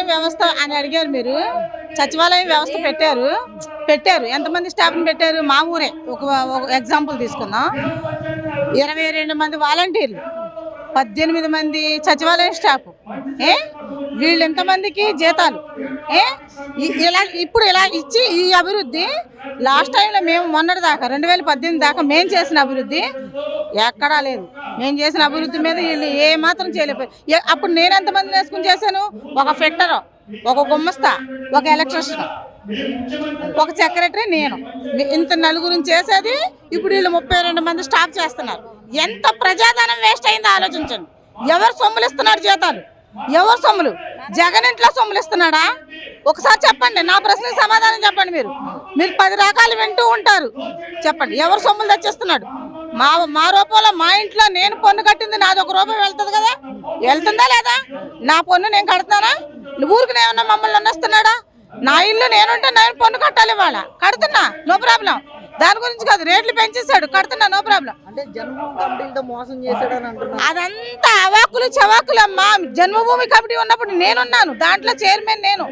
సచివాలయం వ్యవస్థ అని అడిగారు మీరు. సచివాలయం వ్యవస్థ పెట్టారు. పెట్టారు. ఎంతమంది స్టాఫ్ని పెట్టారు? మా ఊరే. ఒక ఒక ఎగ్జాంపుల్ తీసుకుందాం. ఇరవై రెండు మంది వాలంటీర్లు పద్దెనిమిది మంది సచివాలయం స్టాఫ్. ఏ? వీళ్ళు ఎంతమందికి జీతాలు? ఏ? ఇలా ఇప్పుడు ఇలా ఇచ్చి ఈ అభివృద్ధి లాస్ట్ టైంలో మేము మొన్నటి దాకా రెండు వేల పద్దెనిమిది దాకా మేము చేసిన అభివృద్ధి ఎక్కడా లేదు. మేము చేసిన అభివృద్ధి మీద వీళ్ళు ఏ మాత్రం అప్పుడు నేను ఎంతమంది వేసుకుని చేశాను? ఒక ఫిట్టరు ఒక గుమ్మస్తా ఒక ఎలక్ట్రిషియన్ ఒక సెక్రటరీ నేను. ఇంత నలుగురిని చేసేది ఇప్పుడు వీళ్ళు ముప్పై రెండు మంది స్టాప్ చేస్తున్నారు. ఎంత ప్రజాధనం వేస్ట్ అయిందో ఆలోచించండి. ఎవరు సొమ్ములు ఇస్తున్నారు జీతాలు? ఎవరు సొమ్ములు? జగన్ ఇంట్లో సొమ్ములు ఇస్తున్నాడా? ఒకసారి చెప్పండి నా ప్రశ్నకి సమాధానం చెప్పండి మీరు. మీరు పది రకాలు వింటూ ఉంటారు. చెప్పండి ఎవరు సొమ్ములు తెచ్చిస్తున్నాడు? మా మా రూపంలో మా ఇంట్లో నేను పన్ను కట్టింది నాది ఒక రూపాయి వెళ్తుంది కదా? వెళ్తుందా లేదా? నా పన్ను నేను కడుతున్నానా? ఊరికి ఏమన్నా మమ్మల్ని అన్నస్తున్నాడా నా ఇల్లు నేనుంటే నేను పన్ను కట్టాలి వాళ్ళ కడుతున్నా నో ప్రాబ్లం. దాని గురించి కాదు రేట్లు పెంచేశాడు కడుతున్నా నో ప్రాబ్లం. అదంతా అవాకులు చవాకులు అమ్మా జన్మభూమి కమిటీ ఉన్నప్పుడు నేనున్నాను. దాంట్లో చైర్మన్ నేను.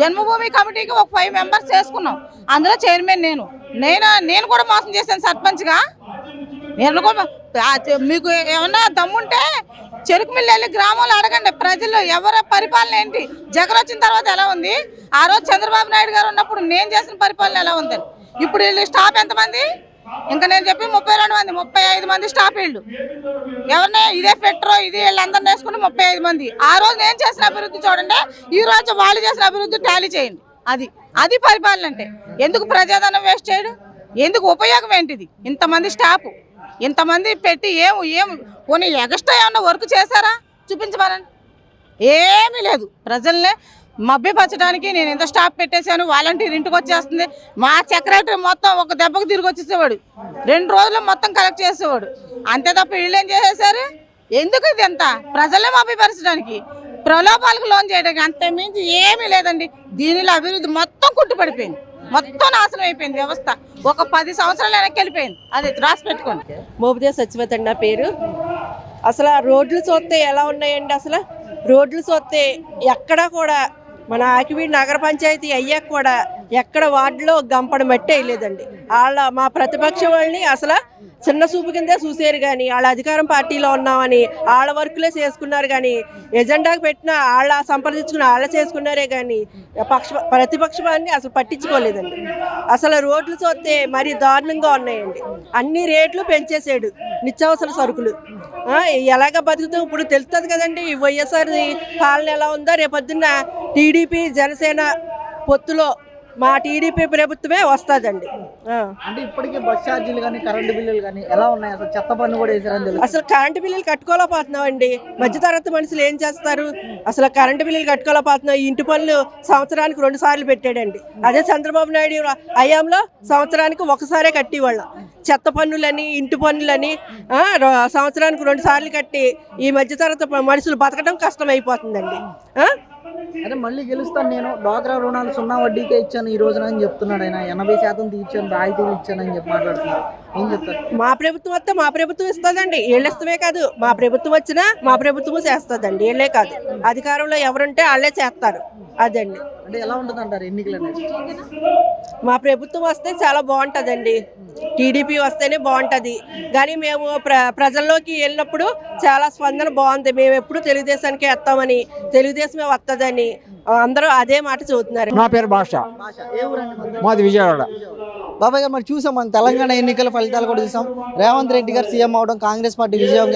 జన్మభూమి కమిటీకి ఒక ఫైవ్ మెంబర్స్ చేసుకున్నాం. అందులో చైర్మన్ నేను. నేను నేను కూడా మోసం చేశాను సర్పంచ్గా. నేను కూడా మీకు ఏమన్నా దమ్ముంటే చెరుకు మిల్లు వెళ్ళి గ్రామంలో అడగండి. ప్రజలు ఎవరి పరిపాలన ఏంటి? జగన్ వచ్చిన తర్వాత ఎలా ఉంది? ఆ రోజు చంద్రబాబు నాయుడు గారు ఉన్నప్పుడు నేను చేసిన పరిపాలన ఎలా ఉంది ఇప్పుడు వీళ్ళు స్టాఫ్ ఎంతమంది? ఇంకా నేను చెప్పి ముప్పై రెండు మంది ముప్పై ఐదు మంది స్టాఫ్ వీళ్ళు. ఎవరిని? ఇదే పెట్రో ఇది వీళ్ళందరిని వేసుకుని ముప్పై ఐదు మంది. ఆ రోజు నేను చేసిన అభివృద్ధి చూడండి ఈ రోజు వాళ్ళు చేసిన అభివృద్ధి టాలీ చేయండి. అది అది పరిపాలన అంటే. ఎందుకు ప్రజాధనం వేస్ట్ చేయడం? ఎందుకు ఉపయోగం ఏంటిది? ఇంతమంది స్టాఫ్ ఇంతమంది పెట్టి ఏం ఏం పోనీ ఎగస్ట్రా ఏమన్నా వర్క్ చేశారా? చూపించమనండి. ఏమీ లేదు. ప్రజల్ని మభ్యపరచడానికి నేను ఎంత స్టాఫ్ పెట్టేశాను? వాలంటీర్ ఇంటికి వచ్చేస్తుంది. మా సెక్రటరీ మొత్తం ఒక దెబ్బకు తిరిగి వచ్చేసేవాడు. రెండు రోజులు మొత్తం కలెక్ట్ చేసేవాడు. అంతే తప్ప వీళ్ళు ఏం చేసేసారు ఎందుకు ఇది ఎంత ప్రజలే మభ్యపరచడానికి. ప్రలోభాలకు లోన్ చేయడానికి అంతే మించి ఏమీ లేదండి. దీనిలో అభివృద్ధి మొత్తం కుట్టుపడిపోయింది. మొత్తం నాశనం అయిపోయింది వ్యవస్థ. ఒక పది సంవత్సరాలు వెనక్కి వెళ్ళిపోయింది. అది రాసి పెట్టుకోండి. మోపిదే సత్యవతి నా పేరు. అసలు ఆ రోడ్లు చూస్తే ఎలా ఉన్నాయండి అసలు? రోడ్లు చూస్తే ఎక్కడా కూడా మన ఆకివీడి నగర పంచాయతీ అయ్యాక కూడా ఎక్కడ వార్డులో గంపడం మట్టి వేయలేదండి వాళ్ళ మా ప్రతిపక్ష వాళ్ళని అసలు చిన్న చూపు కిందే చూసారు కానీ వాళ్ళ అధికారం పార్టీలో ఉన్నామని వాళ్ళ వర్క్లే చేసుకున్నారు కానీ ఎజెండాకి పెట్టిన వాళ్ళ సంప్రదించుకుని వాళ్ళ చేసుకున్నారే కానీ పక్ష ప్రతిపక్షాన్ని అసలు పట్టించుకోలేదండి. అసలు రోడ్లు చూస్తే మరీ దారుణంగా ఉన్నాయండి. అన్ని రేట్లు పెంచేసాడు నిత్యావసర సరుకులు. ఎలాగ బతుకుతాం ఇప్పుడు తెలుస్తుంది కదండి వైఎస్ఆర్ పాలన ఎలా ఉందో రేపొద్దున్న టీడీపీ జనసేన పొత్తులో మా టీడీపీ ప్రభుత్వమే వస్తుందండి. అంటే ఇప్పటికే బస్ ఛార్జీలు కానీ కరెంటు బిల్లులు కానీ ఎలా ఉన్నాయి? అసలు చెత్త పన్ను కూడా వేసారని అసలు కరెంటు బిల్లులు కట్టుకోలేకపోతున్నామండి. మధ్యతరగతి మనుషులు ఏం చేస్తారు? అసలు కరెంటు బిల్లులు కట్టుకోలేకపోతున్నాం. ఈ ఇంటి పనులు సంవత్సరానికి రెండు సార్లు పెట్టాడండి. అదే చంద్రబాబు నాయుడు హయాంలో సంవత్సరానికి ఒకసారే కట్టేవాళ్ళం. చెత్త పన్నులని ఇంటి పన్నులని సంవత్సరానికి రెండు సార్లు కట్టి ఈ మధ్యతరగతి మనుషులు బతకడం కష్టం అదే మళ్ళీ గెలుస్తాను నేను. డ్వాక్రా రుణాలు సున్నా వడ్డీకే ఇచ్చాను ఈ రోజున అని చెప్తున్నాడు ఆయన. ఎనభై శాతం తీర్చాను రాయితీలు ఇచ్చానని చెప్పి మాట్లాడుతున్నాడు. ఏం చెప్తారు? మా ప్రభుత్వం వస్తే మా ప్రభుత్వం ఇస్తుందండి. వీళ్ళు ఇష్టమే కాదు. మా ప్రభుత్వం వచ్చినా మా ప్రభుత్వం చేస్తుందండి. వీళ్ళే కాదు. అధికారంలో ఎవరుంటే వాళ్ళే చేస్తారు. అదండి. అంటే ఎలా ఉంటుంది అంటారు ఎన్నికలు అనేది మా ప్రభుత్వం వస్తే చాలా బాగుంటుందండి. టీడీపీ వస్తేనే బాగుంటుంది. కానీ మేము ప్ర ప్రజల్లోకి వెళ్ళినప్పుడు చాలా స్పందన బాగుంది. మేము ఎప్పుడు తెలుగుదేశానికి వేస్తామని. తెలుగుదేశమే వస్తుందని అందరూ అదే మాట చదువుతున్నారు నా పేరు భాష. భాష. ఏ ఊరండి మనది? మాది విజయవాడ. బాబాయ్ గారు మరి చూసాం మన తెలంగాణ ఎన్నికల ఫలితాలు కూడా చూసాం. రేవంత్ రెడ్డి గారు సీఎం అవడం కాంగ్రెస్ పార్టీ విజయం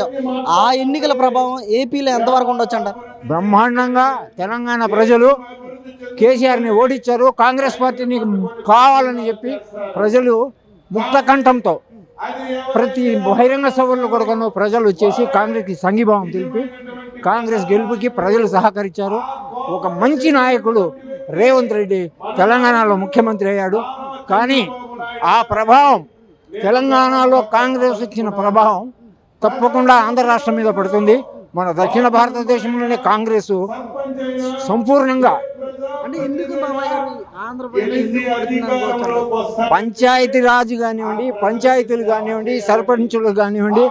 ఆ ఎన్నికల ప్రభావం ఏపీలో ఎంతవరకు ఉండొచ్చు అంట బ్రహ్మాండంగా తెలంగాణ ప్రజలు కేసీఆర్ని ఓడించారు. కాంగ్రెస్ పార్టీని కావాలని చెప్పి ప్రజలు ముక్త కంఠంతో ప్రతి బహిరంగ సభల్లో కూడా ప్రజలు వచ్చేసి కాంగ్రెస్కి సంఘీభావం తెలిపి కాంగ్రెస్ గెలుపుకి ప్రజలు సహకరించారు. ఒక మంచి నాయకుడు రేవంత్ రెడ్డి తెలంగాణలో ముఖ్యమంత్రి అయ్యాడు. కానీ ఆ ప్రభావం తెలంగాణలో కాంగ్రెస్ ఇచ్చిన ప్రభావం తప్పకుండా ఆంధ్ర రాష్ట్రం మీద పడుతుంది. మన దక్షిణ భారతదేశంలోనే కాంగ్రెస్ సంపూర్ణంగా పంచాయతీ రాజు కానివ్వండి పంచాయతీలు కానివ్వండి సర్పంచులు కానివ్వండి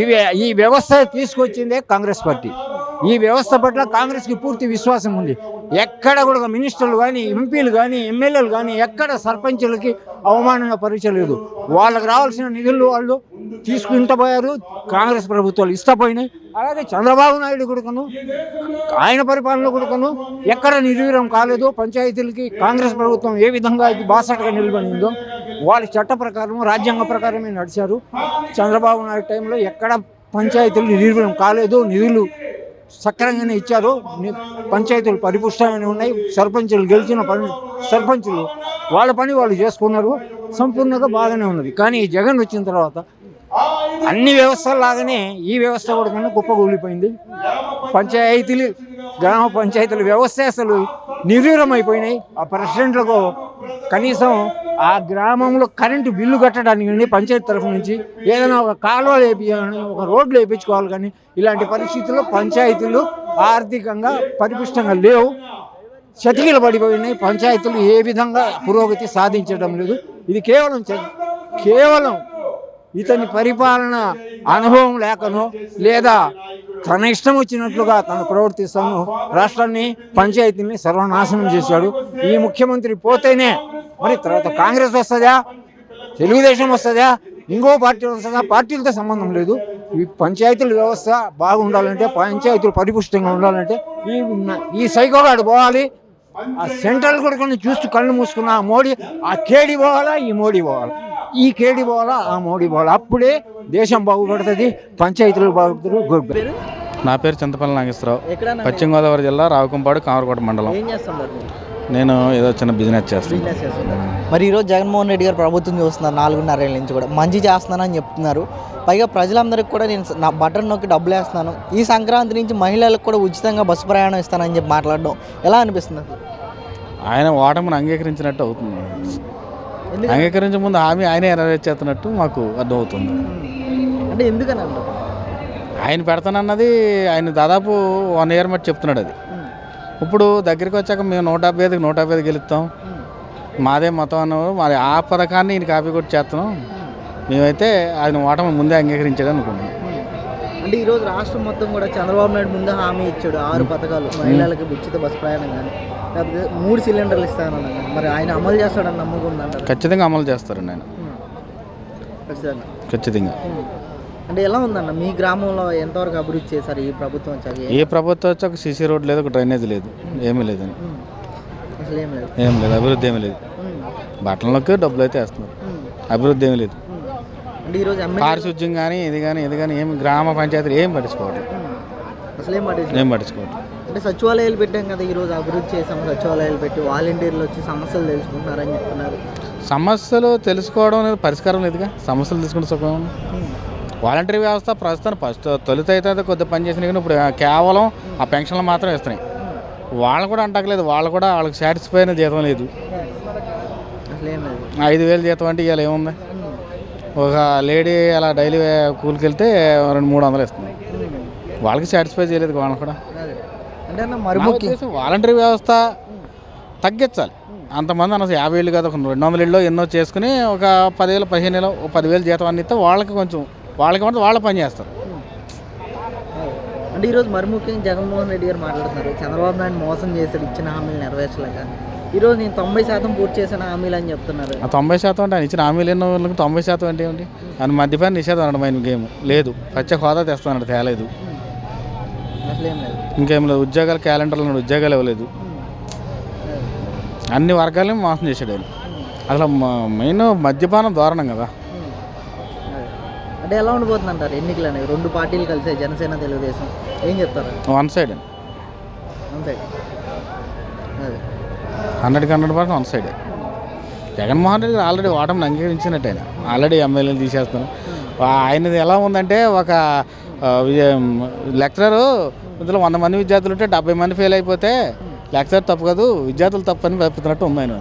ఇవి ఈ వ్యవస్థ తీసుకొచ్చిందే కాంగ్రెస్ పార్టీ. ఈ వ్యవస్థ పట్ల కాంగ్రెస్కి పూర్తి విశ్వాసం ఉంది. ఎక్కడ కూడా మినిస్టర్లు కానీ ఎంపీలు కానీ ఎమ్మెల్యేలు కానీ ఎక్కడ సర్పంచులకి అవమానంగా పరిచయలేదు వాళ్ళకి రావాల్సిన నిధులు వాళ్ళు తీసుకుంటూ పోయారు. కాంగ్రెస్ ప్రభుత్వాలు ఇష్టపోయినాయి అలాగే చంద్రబాబు నాయుడు కొడుకును ఆయన పరిపాలన కొడుకును ఎక్కడ నిర్వీరం కాలేదు. పంచాయతీలకి కాంగ్రెస్ ప్రభుత్వం ఏ విధంగా ఇది బాసటగా నిలబడిందో వాళ్ళ చట్ట ప్రకారం రాజ్యాంగ ప్రకారమే నడిచారు. చంద్రబాబు నాయుడు టైంలో ఎక్కడ పంచాయతీలు నిర్వీరం కాలేదు. నిధులు సక్రంగానే ఇచ్చారు. పంచాయతీలు పరిపుష్టంగానే ఉన్నాయి. సర్పంచులు గెలిచిన పని సర్పంచులు వాళ్ళ పని వాళ్ళు చేసుకున్నారు. సంపూర్ణంగా బాగానే ఉన్నది. కానీ జగన్ వచ్చిన తర్వాత అన్ని వ్యవస్థలాగానే ఈ వ్యవస్థ కూడా కన్నా కుప్పగూలిపోయింది పంచాయతీలు గ్రామ పంచాయతీల వ్యవస్థ అసలు నిర్వీరమైపోయినాయి అయిపోయినాయి ఆ ప్రెసిడెంట్లకు కనీసం ఆ గ్రామంలో కరెంటు బిల్లు కట్టడానికి కానీ పంచాయతీ తరఫు నుంచి ఏదైనా ఒక కాలువ వేపించాలని ఒక రోడ్లు వేయించుకోవాలి కానీ ఇలాంటి పరిస్థితుల్లో పంచాయతీలు ఆర్థికంగా పరిపుష్టంగా లేవు. చతికిలు పడిపోయినాయి. పంచాయతీలు ఏ విధంగా పురోగతి సాధించడం లేదు. ఇది కేవలం కేవలం ఇతని పరిపాలన అనుభవం లేకనో లేదా తన ఇష్టం వచ్చినట్లుగా తను ప్రవర్తిస్తాను రాష్ట్రాన్ని పంచాయతీని సర్వనాశనం చేశాడు. ఈ ముఖ్యమంత్రి పోతేనే మరి తర్వాత కాంగ్రెస్ వస్తుందా? తెలుగుదేశం వస్తుందా? ఇంకో పార్టీ వస్తుందా? పార్టీలతో సంబంధం లేదు. ఈ పంచాయతీల వ్యవస్థ బాగుండాలంటే పంచాయతీలు పరిపుష్టంగా ఉండాలంటే ఈ ఈ సైకోగాడు పోవాలి. ఆ సెంట్రల్ కూడా కొన్ని చూస్తూ కళ్ళు మూసుకున్న ఆ మోడీ ఆ కేడి పోవాలా ఈ మోడీ పోవాలా? ఈ కేడి పోవాలా ఆ మోడీ పోవాలా? అప్పుడే దేశం బాగుపడుతుంది పంచాయతీలు బాగుపడుతుంది గుడ్. నా పేరు చింతపల్లి నాగేశ్వరరావు. పశ్చిమ గోదావరి జిల్లా రావుకుంపాడు కామరకోట మండలం. ఏం చేస్తున్నారు మీరు? నేను ఏదో చిన్న బిజినెస్ చేస్తాను మరి ఈరోజు జగన్మోహన్ రెడ్డి గారు ప్రభుత్వం చూస్తున్నారు నాలుగున్నర ఏళ్ళ నుంచి కూడా మంచి చేస్తున్నానని చెప్తున్నారు. పైగా ప్రజలందరికీ కూడా నేను నా బటన్ నొక్కి డబ్బులు వేస్తున్నాను. ఈ సంక్రాంతి నుంచి మహిళలకు కూడా ఉచితంగా బస్సు ప్రయాణం ఇస్తానని చెప్పి మాట్లాడడం ఎలా అనిపిస్తుంది? ఆయన ఓటమిని అంగీకరించినట్టు అవుతుంది. అంగీకరించే ముందు హామీ ఆయనే నెరవేర్చేస్తున్నట్టు మాకు అర్థమవుతుంది. అంటే ఎందుకని ఆయన పెడతానన్నది ఆయన దాదాపు వన్ ఇయర్ మట్టి చెప్తున్నాడు అది. ఇప్పుడు దగ్గరికి వచ్చాక మేము నూట డెబ్బై ఐదుకి నూట డెబ్బై ఐదు గెలుస్తాం. మాదే మతం అన్నారు మరి ఆ పథకాన్ని ఈయన కాపీ కొట్టి చేస్తున్నాం. మేమైతే ఆయన ఓటమి ముందే అంగీకరించాడు అనుకున్నాం అంటే ఈరోజు రాష్ట్రం మొత్తం కూడా చంద్రబాబు నాయుడు ముందు హామీ ఇచ్చాడు ఆరు పథకాలు మహిళలకు ఉచిత బస్సు ప్రయాణం కానీ లేకపోతే మూడు సిలిండర్లు ఇస్తానన్నా కానీ మరి ఆయన అమలు చేస్తాడని నమ్మకం ఉందంటారు? ఖచ్చితంగా అమలు చేస్తారండి ఆయన. ఖచ్చితంగా. ఖచ్చితంగా. అంటే ఎలా ఉందన్న? మీ గ్రామంలో ఎంతవరకు అభివృద్ధి చేశారు ఈ ప్రభుత్వం వచ్చాక? ఏ ప్రభుత్వం వచ్చి ఒక సీసీ రోడ్ లేదు ఒక డ్రైనేజ్ లేదు. ఏమీ లేదు. అసలు ఏం లేదు. ఏం లేదు అభివృద్ధి ఏమీ లేదు. బట్టలకి డబ్బులు అయితే వేస్తున్నారు. అభివృద్ధి ఏమీ లేదు. అంటే ఈరోజు పారిశుద్ధ్యం కానీ ఇది కానీ ఇది కానీ ఏమి గ్రామ పంచాయతీలు ఏం పట్టించుకోవట్లేదు. అసలు ఏం పట్టించు ఏం పట్టించుకోవట్లేదు. అంటే సచివాలయాలు పెట్టాం కదా ఈరోజు అభివృద్ధి చేసాం సచివాలయాలు పెట్టి వాలంటీర్లు వచ్చి సమస్యలు తెలుసుకుంటున్నారని చెప్తున్నారు. సమస్యలు తెలుసుకోవడం అనేది పరిష్కారం లేదుగా. సమస్యలు తీసుకుంటే సుఖం. వాలంటరీ వ్యవస్థ ప్రస్తుతం ఫస్ట్ తొలుత అయితే కొద్దిగా పని చేసినాయి కానీ ఇప్పుడు కేవలం ఆ పెన్షన్లు మాత్రం ఇస్తున్నాయి. వాళ్ళు కూడా అంటకలేదు వాళ్ళు కూడా వాళ్ళకి సాటిస్ఫై అయిన జీతం లేదు. ఐదు వేలు జీతం అంటే ఇవాళ ఏముంది? ఒక లేడీ అలా డైలీ కూలికి వెళ్తే రెండు మూడు వందలు ఇస్తుంది. వాళ్ళకి సాటిస్ఫై చేయలేదు వాళ్ళని కూడా. వాలంటరీ వ్యవస్థ తగ్గించాలి. అంతమంది అన్న యాభై వేలు కాదు ఒక రెండు వందల ఇళ్ళు ఎన్నో చేసుకుని ఒక పదివేలు పదిహేను వేలు పదివేలు జీతం అన్ని ఇస్తే వాళ్ళకి కొంచెం వాళ్ళకి మాత్రం వాళ్ళ పని చేస్తారు. అంటే ఈరోజు మరి ముఖ్యంగా జగన్మోహన్ రెడ్డి గారు మాట్లాడుతున్నారు. చంద్రబాబు నాయుడు మోసం చేశాడు ఇచ్చిన హామీలు నెరవేర్చలేక. ఈరోజు నేను తొంభై శాతం పూర్తి చేసిన హామీలు అని చెప్తున్నారు. ఆ తొంభై శాతం అంటే ఆయన ఇచ్చిన హామీలు ఎన్నో వాళ్ళకి తొంభై శాతం అంటే ఏంటి ఆయన మద్యపాన నిషేధం అనడం ఆయన గేమ్. లేదు ప్రత్యేక హోదా తెస్తానన్నాడు తేలేదు. అసలు ఏం లేదు. ఇంకేం లేదు ఉద్యోగాలు క్యాలెండర్లు ఉద్యోగాలు ఇవ్వలేదు. అన్ని వర్గాలను మోసం చేశాడు ఆయన. అసలు మెయిన్ మద్యపానం దారుణం కదా. అంటే ఎలా ఉండిపోతుంది అంటారు ఎన్నికలు అనేవి? రెండు పార్టీలు కలిసే జనసేన తెలుగుదేశం. ఏం చెప్తారు? One side. అంతే అదే. హండ్రెడ్కి హండ్రెడ్ పర్సెంట్ వన్ సైడే. జగన్మోహన్ రెడ్డి ఆల్రెడీ ఓటమిని అంగీకరించినట్టు ఆయన. ఆల్రెడీ ఎమ్మెల్యేలు తీసేస్తున్నారు. ఆయనది ఎలా ఉందంటే ఒక లెక్చరరు ఇందులో వంద మంది విద్యార్థులు ఉంటే డెబ్బై మంది ఫెయిల్ అయిపోతే లెక్చర్ తప్పు కాదు విద్యార్థులు తప్పు అని చెప్తున్నట్టు ఉంది ఆయన.